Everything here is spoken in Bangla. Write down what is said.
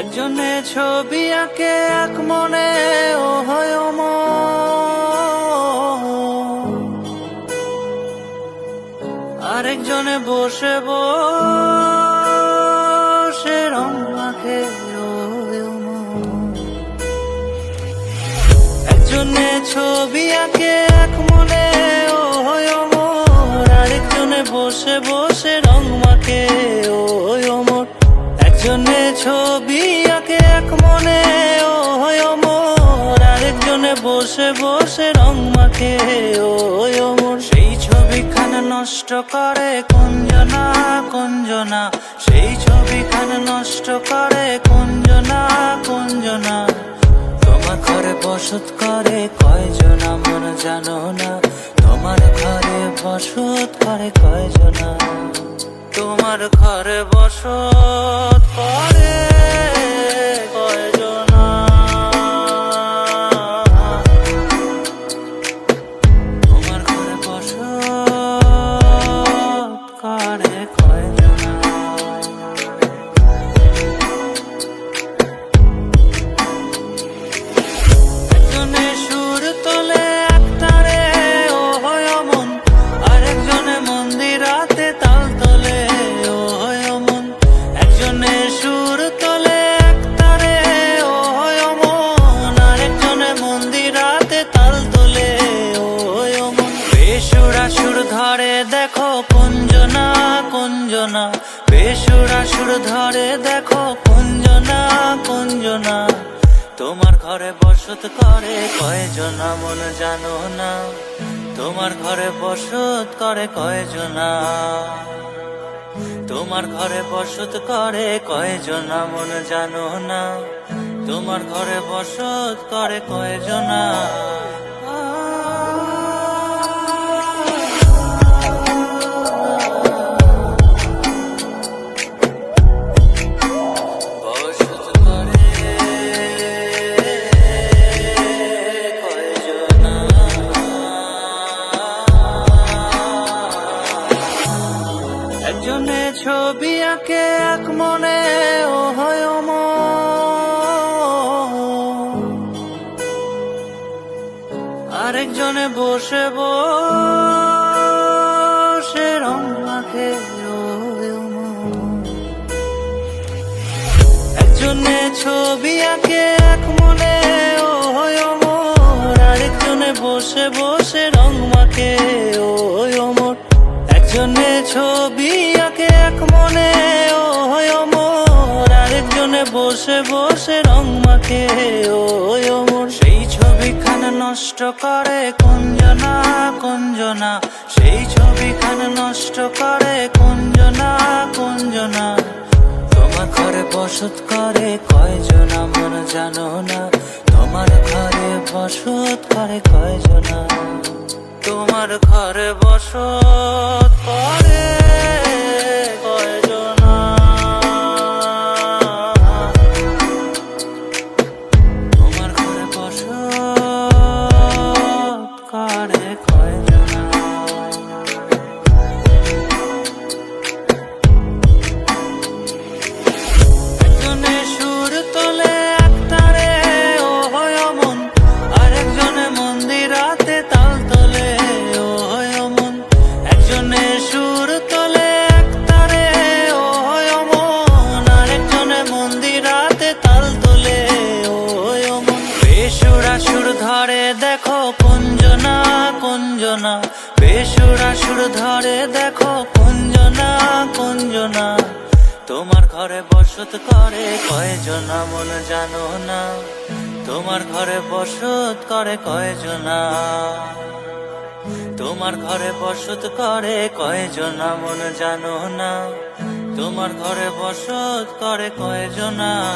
একজনে ছবি আঁকে, এক মনে, ও হয়। আরেকজনে বসে বসে রং হয় একজনে ছবি আঁকে, এক মনে, ও হয় আরেকজনে বসে বসে রং মাখে। একজনে ছবি আঁকে, এক মনে, ও হয় অমর। আরেকজনে বসে বসে রং মাখে, ও অমর। সেই ছবিখানা নষ্ট করে কুঞ্জনা কুঞ্জনা। সেই ছবিখানা নষ্ট করে কুঞ্জনা কুঞ্জনা। তোমার ঘরে বসত করে কয়জন আমার জানো না? তোমার ঘরে বসত করে কয়জন? তোমার ঘরে বসত করে। দেখো কুঞ্জনা কুঞ্জনা, বেসুরা সুর ধরে দেখো কুঞ্জনা কুঞ্জনা। তোমার ঘরে বসত করে কয়জনা মন জানো না? তোমার ঘরে বসত করে কয়জনা? তোমার ঘরে বসত করে কয়জনা মন জানো না? তোমার ঘরে বসত করে কয়জনা? বসে বসে রং মাখে। একজনে ছবি আঁকে, এক মনে, ও হয় অমর। আরেকজনে বসে বসে রং মাখে, ও অমর। একজনে ছবি আঁকে, এক মনে, ও হয় অমর। আরেকজনে বসে বসে রং মাখে, ও অমর। নষ্ট করে কুঞ্জনা কুঞ্জনা। সেই ছবিখানা নষ্ট করে কুঞ্জনা কুঞ্জনা। তোমার ঘরে বসত করে কয়জন আমার জানো না। তোমার ঘরে বসত করে কয়জন। তোমার ঘরে বসত করে কুঞ্জনা কুঞ্জনা। বেসুরা সুর ধরে দেখো, কুঞ্জনা কুঞ্জনা। তোমার ঘরে বসত করে কয়জনা মন জানো না। তোমার ঘরে বসত করে কয়জনা। তোমার ঘরে বসত করে কয়জনা মন জানো না। তোমার ঘরে বসত করে কয়জনা।